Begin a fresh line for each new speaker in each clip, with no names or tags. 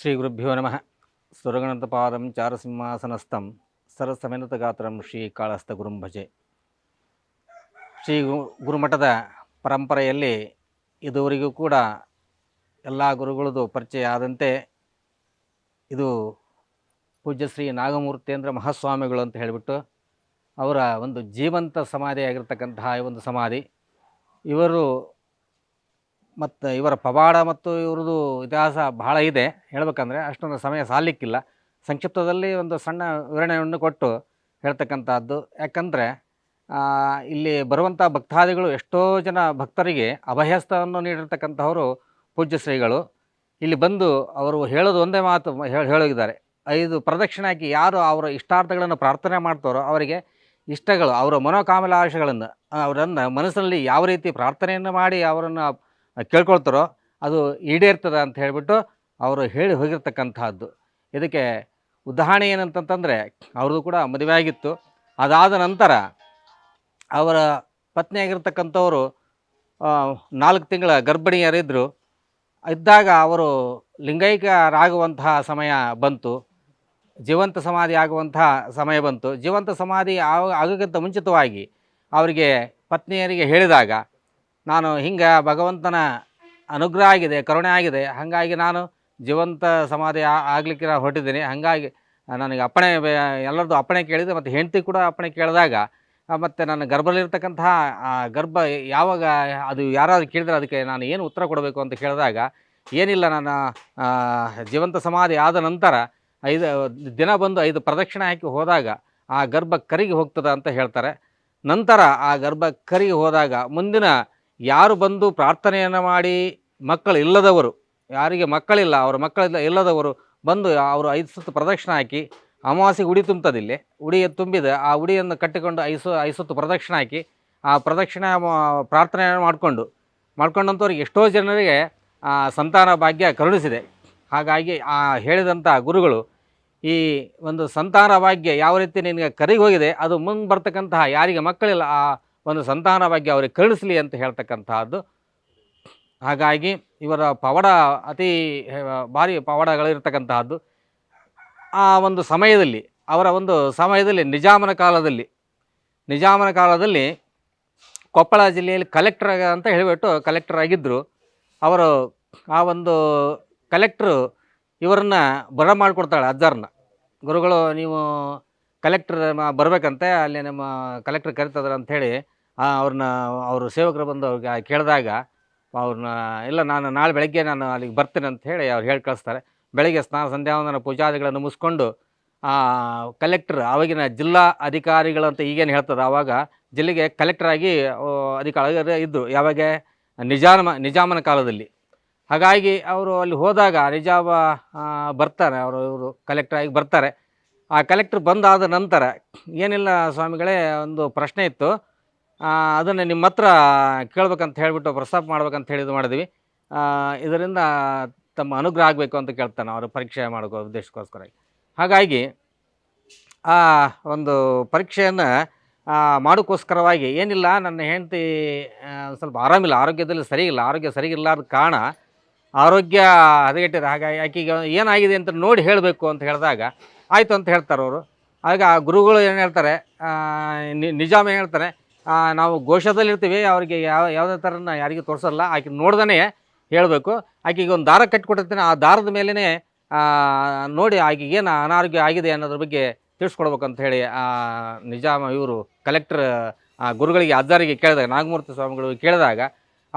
ಶ್ರೀ ಗುರುಭ್ಯೋ ನಮಃ. ಸುರಗಣತಪಾದಂ ಚಾರಸಿಂಹಾಸನಸ್ಥಂ ಸರಸಮೇನತಗಾತ್ರಂ ಶ್ರೀ ಕಾಳಸ್ಥ ಗುರುಂ ಭಜೆ ಶ್ರೀ ಗುರುಮಠದ ಪರಂಪರೆಯಲ್ಲಿ ಇದುವರೆಗೂ ಕೂಡ ಎಲ್ಲ ಗುರುಗಳದು ಪರಿಚಯ ಆದಂತೆ ಇದು ಪೂಜ್ಯ ಶ್ರೀ ನಾಗಮೂರ್ತೇಂದ್ರ ಮಹಾಸ್ವಾಮಿಗಳು ಅಂತ ಹೇಳಿಬಿಟ್ಟು ಅವರ ಒಂದು ಜೀವಂತ ಸಮಾಧಿಯಾಗಿರ್ತಕ್ಕಂತಹ ಒಂದು ಸಮಾಧಿ. ಇವರು ಮತ್ತು ಇವರ ಪವಾಡ ಮತ್ತು ಇವ್ರದ್ದು ಇತಿಹಾಸ ಬಹಳ ಇದೆ. ಹೇಳಬೇಕಂದ್ರೆ ಅಷ್ಟೊಂದು ಸಮಯ ಸಾಲಿಕ್ಕಿಲ್ಲ ಸಂಕ್ಷಿಪ್ತದಲ್ಲಿ ಒಂದು ಸಣ್ಣ ವಿವರಣೆಯನ್ನು ಕೊಟ್ಟು ಹೇಳ್ತಕ್ಕಂಥದ್ದು. ಯಾಕಂದರೆ ಇಲ್ಲಿ ಬರುವಂಥ ಭಕ್ತಾದಿಗಳು ಎಷ್ಟೋ ಜನ ಭಕ್ತರಿಗೆ ಅಭಯಸ್ಥವನ್ನು ನೀಡಿರ್ತಕ್ಕಂಥವರು ಪೂಜ್ಯ ಶ್ರೀಗಳು ಇಲ್ಲಿ ಬಂದು ಅವರು ಹೇಳೋದು ಒಂದೇ ಮಾತು ಹೇಳಿದ್ದಾರೆ ಐದು ಪ್ರದಕ್ಷಿಣೆ ಹಾಕಿ ಯಾರು ಅವರ ಇಷ್ಟಾರ್ಥಗಳನ್ನು ಪ್ರಾರ್ಥನೆ ಮಾಡ್ತಾರೋ ಅವರಿಗೆ ಇಷ್ಟಗಳು, ಅವರ ಮನೋಕಾಮಲಾಶಗಳನ್ನು, ಅವರನ್ನು ಮನಸ್ಸಿನಲ್ಲಿ ಯಾವ ರೀತಿ ಪ್ರಾರ್ಥನೆಯನ್ನು ಮಾಡಿ ಅವರನ್ನು ಕೇಳ್ಕೊಳ್ತಾರೋ ಅದು ಈಡೇರ್ತದೆ ಅಂತ ಹೇಳಿಬಿಟ್ಟು ಅವರು ಹೇಳಿ ಹೋಗಿರ್ತಕ್ಕಂಥದ್ದು ಇದಕ್ಕೆ ಉದಾಹರಣೆ ಏನಂತಂತಂದರೆ, ಅವ್ರದ್ದು ಕೂಡ ಮದುವೆ ಆಗಿತ್ತು. ಅದಾದ ನಂತರ ಅವರ ಪತ್ನಿಯಾಗಿರ್ತಕ್ಕಂಥವರು ನಾಲ್ಕು ತಿಂಗಳ ಗರ್ಭಿಣಿಯರಿದ್ದರು ಇದ್ದಾಗ ಅವರು ಲಿಂಗೈಕ್ಯರಾಗುವಂತಹ ಸಮಯ ಬಂತು. ಜೀವಂತ ಸಮಾಧಿ ಆಗುವಂತಹ ಸಮಯ ಬಂತು. ಜೀವಂತ ಸಮಾಧಿ ಆಗ, ಆಗೋಕ್ಕಿಂತ ಮುಂಚಿತವಾಗಿ ಅವರಿಗೆ ಪತ್ನಿಯರಿಗೆ ಹೇಳಿದಾಗ ನಾನು ಹಿಂಗೆ ಭಗವಂತನ ಅನುಗ್ರಹ ಆಗಿದೆ, ಕರುಣೆ ಆಗಿದೆ. ಹಾಗಾಗಿ ನಾನು ಜೀವಂತ ಸಮಾಧಿ ಆಗಲಿಕ್ಕೆ ಹೊರಟಿದ್ದೀನಿ. ಹಾಗಾಗಿ ನನಗೆ ಅಪ್ಪಣೆ ಎಲ್ಲರದ್ದು ಅಪ್ಪಣೆ ಕೇಳಿದೆ ಮತ್ತು ಹೆಂಡತಿ ಕೂಡ ಅಪ್ಪಣೆ ಕೇಳಿದಾಗ ಮತ್ತು ನನ್ನ ಗರ್ಭದಲ್ಲಿರ್ತಕ್ಕಂತಹ ಗರ್ಭ ಯಾವಾಗ ಅದು ಯಾರಾದ್ರು ಕೇಳಿದ್ರೆ ಅದಕ್ಕೆ ನಾನು ಏನು ಉತ್ತರ ಕೊಡಬೇಕು ಅಂತ ಕೇಳಿದಾಗ, ಏನಿಲ್ಲ ನನ್ನ ಜೀವಂತ ಸಮಾಧಿ ಆದ ನಂತರ ಐದು, ದಿನ ಬಂದು ಐದು ಪ್ರದಕ್ಷಿಣೆ ಹಾಕಿ ಹೋದಾಗ ಆ ಗರ್ಭ ಕರಿಗೆ ಹೋಗ್ತದೆ ಅಂತ ಹೇಳ್ತಾರೆ. ನಂತರ ಆ ಗರ್ಭ ಕರಿಗೆ ಹೋದಾಗ ಮುಂದಿನ ಯಾರು ಬಂದು ಪ್ರಾರ್ಥನೆಯನ್ನು ಮಾಡಿ ಮಕ್ಕಳು ಇಲ್ಲದವರು, ಯಾರಿಗೆ ಮಕ್ಕಳಿಲ್ಲ, ಅವರ ಮಕ್ಕಳಿಲ್ಲ ಇಲ್ಲದವರು ಬಂದು ಅವರು ಐದು ಸುತ್ತು ಪ್ರದಕ್ಷಿಣೆ ಹಾಕಿ, ಅಮಾವಾಸ್ಯೆಗೆ ಉಡಿ ತುಂಬುತ್ತದಿಲ್ಲಿ ಉಡಿ ತುಂಬಿದ, ಆ ಉಡಿಯನ್ನು ಕಟ್ಟಿಕೊಂಡು ಐಸು ಐದು ಸುತ್ತು ಪ್ರದಕ್ಷಿಣೆ ಹಾಕಿ, ಆ ಪ್ರದಕ್ಷಿಣೆ ಪ್ರಾರ್ಥನೆಯನ್ನು ಮಾಡಿಕೊಂಡು, ಮಾಡ್ಕೊಂಡಂಥವ್ರಿಗೆ ಎಷ್ಟೋ ಜನರಿಗೆ ಸಂತಾನ ಭಾಗ್ಯ ಕರುಣಿಸಿದೆ. ಹಾಗಾಗಿ ಆ ಹೇಳಿದಂಥ ಗುರುಗಳು ಈ ಒಂದು ಸಂತಾನ ಭಾಗ್ಯ ಯಾವ ರೀತಿ ನಿನಗೆ ಕರಿಗೆ ಹೋಗಿದೆ, ಅದು ಮುಂದೆ ಬರ್ತಕ್ಕಂತಹ ಯಾರಿಗೆ ಮಕ್ಕಳಿಲ್ಲ, ಆ ಒಂದು ಸಂತಾನ ಬಗ್ಗೆ ಅವರಿಗೆ ಕರುಣಿಸಲಿ ಅಂತ ಹೇಳ್ತಕ್ಕಂತಹದ್ದು. ಹಾಗಾಗಿ ಇವರ ಪವಾಡ ಅತಿ ಭಾರಿ ಪವಾಡಗಳಿರ್ತಕ್ಕಂತಹದ್ದು. ಆ ಒಂದು ಸಮಯದಲ್ಲಿ, ಅವರ ಒಂದು ಸಮಯದಲ್ಲಿ, ನಿಜಾಮನ ಕಾಲದಲ್ಲಿ ನಿಜಾಮನ ಕಾಲದಲ್ಲಿ ಕೊಪ್ಪಳ ಜಿಲ್ಲೆಯಲ್ಲಿ ಕಲೆಕ್ಟರ್ ಅಂತ ಹೇಳಿಬಿಟ್ಟು ಕಲೆಕ್ಟರ್ ಆಗಿದ್ದರು ಅವರು ಆ ಒಂದು ಕಲೆಕ್ಟ್ರು ಇವರನ್ನ ಬರ ಮಾಡಿಕೊಡ್ತಾಳೆ ಅಜ್ಜಾರನ್ನ ಗುರುಗಳು, ನೀವು ಕಲೆಕ್ಟ್ರ್ ಬರಬೇಕಂತೆ, ಅಲ್ಲಿ ನಮ್ಮ ಕಲೆಕ್ಟ್ರ್ ಕರಿತದ್ರ ಅಂಥೇಳಿ ಅವ್ರನ್ನ ಅವರು ಸೇವಕರು ಬಂದು ಅವ್ರಿಗೆ ಕೇಳಿದಾಗ ಅವ್ರನ್ನ ಇಲ್ಲ, ನಾನು ನಾಳೆ ಬೆಳಗ್ಗೆ ನಾನು ಅಲ್ಲಿಗೆ ಬರ್ತೇನೆ ಅಂತ ಹೇಳಿ ಅವ್ರು ಹೇಳಿ ಕಳಿಸ್ತಾರೆ. ಬೆಳಗ್ಗೆ ಸ್ನಾನ ಸಂಧ್ಯಾವಂದನ ಪೂಜಾದಿಗಳನ್ನು ಮುಗಿಸ್ಕೊಂಡು ಕಲೆಕ್ಟ್ರ್ ಆವಾಗಿನ ಜಿಲ್ಲಾ ಅಧಿಕಾರಿಗಳು ಅಂತ ಈಗೇನು ಹೇಳ್ತದೆ ಆವಾಗ ಜಿಲ್ಲೆಗೆ ಕಲೆಕ್ಟ್ರಾಗಿ ಅಧಿಕಾರಿ ಇದ್ದರು ಯಾವಾಗ? ನಿಜಾಮ ನಿಜಾಮನ ಕಾಲದಲ್ಲಿ. ಹಾಗಾಗಿ ಅವರು ಅಲ್ಲಿ ಹೋದಾಗ ನಿಜಾಮ ಬರ್ತಾರೆ. ಅವರು, ಇವರು ಕಲೆಕ್ಟ್ರಾಗಿ ಬರ್ತಾರೆ. ಆ ಕಲೆಕ್ಟ್ರ್ ಬಂದಾದ ನಂತರ, ಏನಿಲ್ಲ ಸ್ವಾಮಿಗಳೇ, ಒಂದು ಪ್ರಶ್ನೆ ಇತ್ತು. ಅದನ್ನು ನಿಮ್ಮ ಹತ್ರ ಕೇಳ್ಬೇಕಂತ ಹೇಳಿಬಿಟ್ಟು ಪ್ರಸ್ತಾಪ ಮಾಡ್ಬೇಕಂತ ಹೇಳಿ ಇದು ಮಾಡಿದ್ವಿ. ಇದರಿಂದ ತಮ್ಮ ಅನುಗ್ರಹ ಆಗಬೇಕು ಅಂತ ಕೇಳ್ತಾನೆ ಅವರು ಪರೀಕ್ಷೆ ಮಾಡೋ ಉದ್ದೇಶಕ್ಕೋಸ್ಕರ. ಹಾಗಾಗಿ, ಆ, ಒಂದು ಪರೀಕ್ಷೆಯನ್ನು ಮಾಡೋಕ್ಕೋಸ್ಕರವಾಗಿ ಏನಿಲ್ಲ, ನನ್ನ ಹೆಂಡತಿ ಸ್ವಲ್ಪ ಆರಾಮಿಲ್ಲ, ಆರೋಗ್ಯದಲ್ಲಿ ಸರಿ ಇಲ್ಲ, ಆರೋಗ್ಯ ಸರಿ ಇಲ್ಲಾರ್ದ ಕಾರಣ ಆರೋಗ್ಯ ಹದಗೆಟ್ಟಿದೆ. ಹಾಗಾಗಿ ಆಕೆಗೆ ಏನಾಗಿದೆ ಅಂತ ನೋಡಿ ಹೇಳಬೇಕು ಅಂತ ಹೇಳಿದಾಗ, ಆಯಿತು ಅಂತ ಹೇಳ್ತಾರೆ ಅವರು. ಆಗ ಗುರುಗಳು ಏನು ಹೇಳ್ತಾರೆ ನಿಜಾಮ ಹೇಳ್ತಾರೆ ನಾವು ಘೋಷದಲ್ಲಿ ಇರ್ತೀವಿ ಅವರಿಗೆ ಯಾವ, ಯಾವುದೇ ಥರನ ಯಾರಿಗೂ ತೋರಿಸಲ್ಲ. ಆಕೆ ನೋಡ್ದೇ ಹೇಳಬೇಕು. ಆಕೆಗೆ ಒಂದು ದಾರ ಕಟ್ಟಿಕೊಟ್ಟಿರ್ತೀನಿ ಆ ದಾರದ ಮೇಲೇ ನೋಡಿ ಆಕೆಗೆ ಏನು ಅನಾರೋಗ್ಯ ಆಗಿದೆ ಅನ್ನೋದ್ರ ಬಗ್ಗೆ ತಿಳಿಸ್ಕೊಡ್ಬೇಕಂತ ಹೇಳಿ ನಿಜಾಮ ಇವರು ಕಲೆಕ್ಟರ್ ಗುರುಗಳಿಗೆ ಅಜ್ಜಾರಿಗೆ ಕೇಳಿದಾಗ, ನಾಗಮೂರ್ತಿ ಸ್ವಾಮಿಗಳು ಕೇಳಿದಾಗ,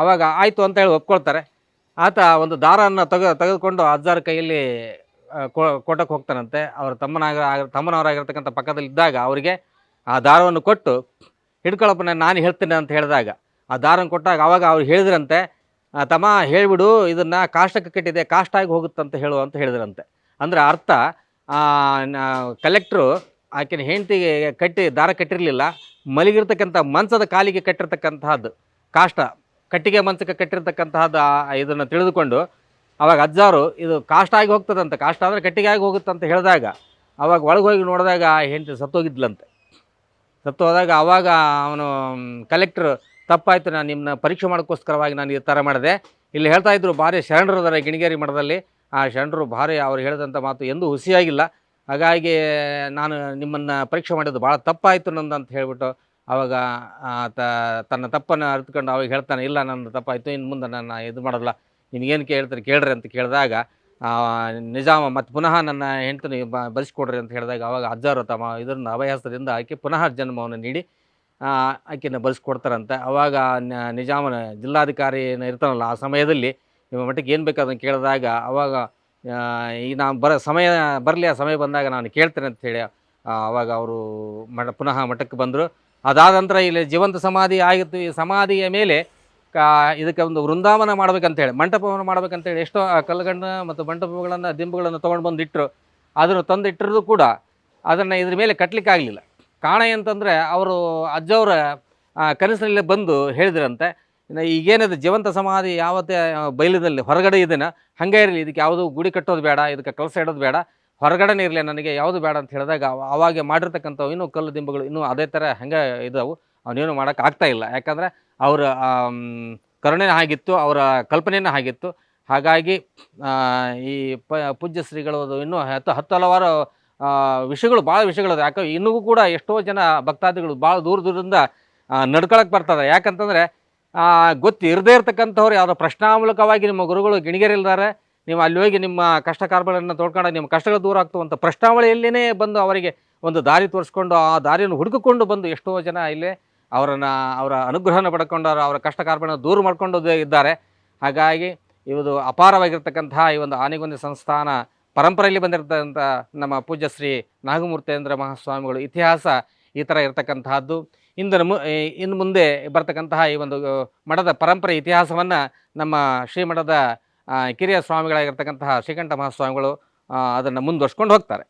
ಅವಾಗ ಆಯಿತು ಅಂತ ಹೇಳಿ ಒಪ್ಕೊಳ್ತಾರೆ. ಆತ ಒಂದು ದಾರವನ್ನು ತೆಗೆ ತೆಗೆದುಕೊಂಡು ಅಜ್ಜಾರ ಕೈಯಲ್ಲಿ ಕೊಟ್ಟಕ್ಕೆ ಹೋಗ್ತಾನಂತೆ. ಅವರ ತಮ್ಮನಾಗ, ತಮ್ಮನವರಾಗಿರ್ತಕ್ಕಂಥ ಪಕ್ಕದಲ್ಲಿದ್ದಾಗ ಅವರಿಗೆ ಆ ದಾರವನ್ನು ಕೊಟ್ಟು ಹಿಡ್ಕೊಳಪ್ಪನ ನಾನು ಹೇಳ್ತೇನೆ ಅಂತ ಹೇಳಿದಾಗ, ಆ ದಾರನ ಕೊಟ್ಟಾಗ ಅವಾಗ ಅವ್ರು ಹೇಳಿದ್ರಂತೆ ತಮ್ಮ ಹೇಳಿಬಿಡು, ಇದನ್ನು ಕಾಷ್ಟಕ್ಕೆ ಕಟ್ಟಿದೆ, ಕಾಷ್ಟ ಆಗಿ ಹೋಗುತ್ತಂತ ಹೇಳು ಅಂತ ಹೇಳಿದ್ರಂತೆ. ಅಂದರೆ ಅರ್ಥ ಕಲೆಕ್ಟ್ರು ಆಕಿನ ಹೆಂಡತಿಗೆ ಕಟ್ಟಿ, ದಾರ ಕಟ್ಟಿರಲಿಲ್ಲ, ಮಲಗಿರ್ತಕ್ಕಂಥ ಮಂಚದ ಕಾಲಿಗೆ ಕಟ್ಟಿರ್ತಕ್ಕಂತಹದ್ದು, ಕಾಷ್ಟ, ಕಟ್ಟಿಗೆ ಮಂಚಕ್ಕೆ ಕಟ್ಟಿರ್ತಕ್ಕಂತಹದ್ದು ಇದನ್ನು ತಿಳಿದುಕೊಂಡು, ಅವಾಗ ಅಜ್ಜಾರು, ಇದು ಕಾಷ್ಟ ಆಗಿ ಹೋಗ್ತದಂತೆ, ಕಾಷ್ಟ ಅಂದರೆ ಕಟ್ಟಿಗೆ ಆಗಿ ಹೋಗುತ್ತಂತ ಹೇಳಿದಾಗ, ಅವಾಗ ಒಳಗೆ ಹೋಗಿ ನೋಡಿದಾಗ ಆ ಹೆಂಡತಿ ಸತ್ತೋಗಿದ್ಲಂತೆ. ಸತ್ತು ಹೋದಾಗ ಆವಾಗ ಅವನು ಕಲೆಕ್ಟ್ರ್ ತಪ್ಪಾಯಿತು, ನಾನು ನಿಮ್ಮನ್ನ ಪರೀಕ್ಷೆ ಮಾಡೋಕ್ಕೋಸ್ಕರವಾಗಿ ನಾನು ಈ ಥರ ಮಾಡಿದೆ. ಇಲ್ಲಿ ಹೇಳ್ತಾ ಇದ್ರು ಭಾರಿ ಅದರ ಗಿಣಿಗೇರಿ ಮಠದಲ್ಲಿ. ಆ ಶರಣರು ಭಾರಿ ಅವ್ರು ಹೇಳಿದಂಥ ಮಾತು ಎಂದೂ ಹುಸಿಯಾಗಿಲ್ಲ. ಹಾಗಾಗಿ ನಾನು ನಿಮ್ಮನ್ನು ಪರೀಕ್ಷೆ ಮಾಡಿದ್ದು ಭಾಳ ತಪ್ಪಾಯಿತು ನಂದು ಅಂತ ಹೇಳಿಬಿಟ್ಟು ಆತ ತನ್ನ ತಪ್ಪನ್ನು ಅರಿತುಕೊಂಡು ಅವಾಗ ಹೇಳ್ತಾನೆ, ಇಲ್ಲ ನನ್ನ ತಪ್ಪಾಯಿತು, ಇನ್ನು ಮುಂದೆ ನಾನು ಇದು ಮಾಡೋಲ್ಲ ನಿಮಗೇನು ಕೇಳ್ತಾರೆ, ಕೇಳ್ರಿ ಅಂತ ಕೇಳಿದಾಗ ನಿಜಾಮ ಮತ್ತು ಪುನಃ ನನ್ನ ಹೆಂಡತಿ ಬ ಅಂತ ಹೇಳಿದಾಗ ಅವಾಗ ಅಜ್ಜಾರು ತಮ್ಮ ಇದನ್ನು ಅವಯಾಸದಿಂದ ಆಕೆ ಪುನಃ ಜನ್ಮವನ್ನು ನೀಡಿ ಆಕೆಯನ್ನು ಆಕೆನ ಬರೆಸ್ಕೊಡ್ತಾರಂತೆ. ಅವಾಗ ನಿಜಾಮನ ಜಿಲ್ಲಾಧಿಕಾರಿ ಇರ್ತಾನಲ್ಲ, ಆ ಸಮಯದಲ್ಲಿ ನಿಮ್ಮ ಮಟ್ಟಿಗೆ ಏನು ಬೇಕು ಅದನ್ನು ಕೇಳಿದಾಗ ಅವಾಗ ಈ ನಾನು ಬರ, ಸಮಯ ಬರಲಿ, ಆ ಸಮಯ ಬಂದಾಗ ನಾನು ಕೇಳ್ತೇನೆ ಅಂತ ಹೇಳಿ ಅವಾಗ ಅವರು ಮಠ, ಪುನಃ ಮಠಕ್ಕೆ ಬಂದರು. ಅದಾದ ನಂತರ ಇಲ್ಲಿ ಜೀವಂತ ಸಮಾಧಿ ಆಗಿತ್ತು. ಈ ಸಮಾಧಿಯ ಮೇಲೆ ಕಾ, ಇದಕ್ಕೆ ಒಂದು ವೃಂದಾವನ ಮಾಡ್ಬೇಕಂತೇಳಿ, ಮಂಟಪವನ್ನು ಮಾಡ್ಬೇಕಂತೇಳಿ ಎಷ್ಟೋ ಆ ಕಲ್ಲುಗಣ್ಣ ಮತ್ತು ಮಂಟಪಗಳನ್ನು, ದಿಂಬುಗಳನ್ನು ತೊಗೊಂಡು ಬಂದು ಇಟ್ಟರು ಅದನ್ನು ತಂದಿಟ್ಟಿರೋದು ಕೂಡ ಅದನ್ನು ಇದ್ರ ಮೇಲೆ ಕಟ್ಟಲಿಕ್ಕೆ ಆಗಲಿಲ್ಲ. ಕಾರಣ ಅಂತಂದರೆ ಅವರು ಅಜ್ಜವರ ಕನಸಿನಲ್ಲೇ ಬಂದು ಹೇಳಿದ್ರಂತೆ ಈಗೇನಿದೆ ಜೀವಂತ ಸಮಾಧಿ ಯಾವತ್ತೇ ಬೈಲದಲ್ಲಿ ಹೊರಗಡೆ ಇದನ್ನು, ಹಂಗೆ ಇರಲಿ, ಇದಕ್ಕೆ ಯಾವುದು ಗುಡಿ ಕಟ್ಟೋದು ಬೇಡ, ಇದಕ್ಕೆ ಕಲಸ ಇಡೋದು ಬೇಡ, ಹೊರಗಡೆನೇ ಇರಲಿ ನನಗೆ ಯಾವುದು ಬೇಡ ಅಂತ ಹೇಳಿದಾಗ ಅವಾಗೆ ಮಾಡಿರ್ತಕ್ಕಂಥವು ಇನ್ನೂ ಕಲ್ಲು ದಿಂಬುಗಳು ಇನ್ನೂ ಅದೇ ಥರ ಹಂಗೆ ಇದಾವು ಅವನೇನು ಮಾಡೋಕೆ ಆಗ್ತಾ ಇಲ್ಲ. ಯಾಕಂದರೆ ಅವರ ಕರುಣೆ ಆಗಿತ್ತು ಅವರ ಕಲ್ಪನೆಯೂ ಆಗಿತ್ತು ಹಾಗಾಗಿ ಈ ಪ, ಪೂಜ್ಯ ಶ್ರೀಗಳು ಇನ್ನೂ ಹತ್ತು ಹತ್ತು ಹಲವಾರು ವಿಷಯಗಳು ಭಾಳ ವಿಷಯಗಳು ಯಾಕೆ ಇನ್ನೂ ಕೂಡ ಎಷ್ಟೋ ಜನ ಭಕ್ತಾದಿಗಳು ಭಾಳ ದೂರ ದೂರದಿಂದ ನಡ್ಕೊಳಕ್ಕೆ ಬರ್ತಾರೆ. ಯಾಕಂತಂದರೆ ಗೊತ್ತು ಇರದೇ ಇರ್ತಕ್ಕಂಥವ್ರು ಯಾವುದೋ ಪ್ರಶ್ನಾಮೂಲಕವಾಗಿ ನಿಮ್ಮ ಗುರುಗಳು ಗಿಣಿಗೆರಿಲ್ದಾರೆ, ನೀವು ಅಲ್ಲಿ ಹೋಗಿ ನಿಮ್ಮ ಕಷ್ಟ ಕಾರ್ಬಗಳನ್ನು ತೊಳ್ಕೊಂಡು, ನಿಮ್ಮ ಕಷ್ಟಗಳು ದೂರ ಆಗ್ತವಂಥ ಪ್ರಶ್ನಾವಳಿಯಲ್ಲೇ ಬಂದು ಅವರಿಗೆ ಒಂದು ದಾರಿ ತೋರಿಸ್ಕೊಂಡು, ಆ ದಾರಿಯನ್ನು ಹುಡುಕಿಕೊಂಡು ಬಂದು ಎಷ್ಟೋ ಜನ ಇಲ್ಲೇ ಅವರನ್ನು, ಅವರ ಅನುಗ್ರಹನ ಪಡ್ಕೊಂಡು ಅವರ ಕಷ್ಟ ಕಾರ್ಪಣ್ಯ ದೂರ ಮಾಡ್ಕೊಂಡು ಇದ್ದಾರೆ. ಹಾಗಾಗಿ ಇವುದು ಅಪಾರವಾಗಿರ್ತಕ್ಕಂತಹ ಈ ಒಂದು ಆನೆಗೊಂದಿ ಸಂಸ್ಥಾನ ಪರಂಪರೆಯಲ್ಲಿ ಬಂದಿರತಕ್ಕಂಥ ನಮ್ಮ ಪೂಜ್ಯ ಶ್ರೀ ನಾಗಮೂರ್ತೇಂದ್ರ ಮಹಾಸ್ವಾಮಿಗಳು ಇತಿಹಾಸ ಈ ಥರ ಇರತಕ್ಕಂತಹದ್ದು. ಇಂದಿನ ಮು ಇನ್ನು ಮುಂದೆ ಬರ್ತಕ್ಕಂತಹ ಈ ಒಂದು ಮಠದ ಪರಂಪರೆ ಇತಿಹಾಸವನ್ನು ನಮ್ಮ ಶ್ರೀಮಠದ ಕಿರಿಯ ಸ್ವಾಮಿಗಳಾಗಿರ್ತಕ್ಕಂತಹ ಶ್ರೀಕಂಠ ಮಹಾಸ್ವಾಮಿಗಳು ಅದನ್ನು ಮುಂದುವರ್ಸ್ಕೊಂಡು ಹೋಗ್ತಾರೆ.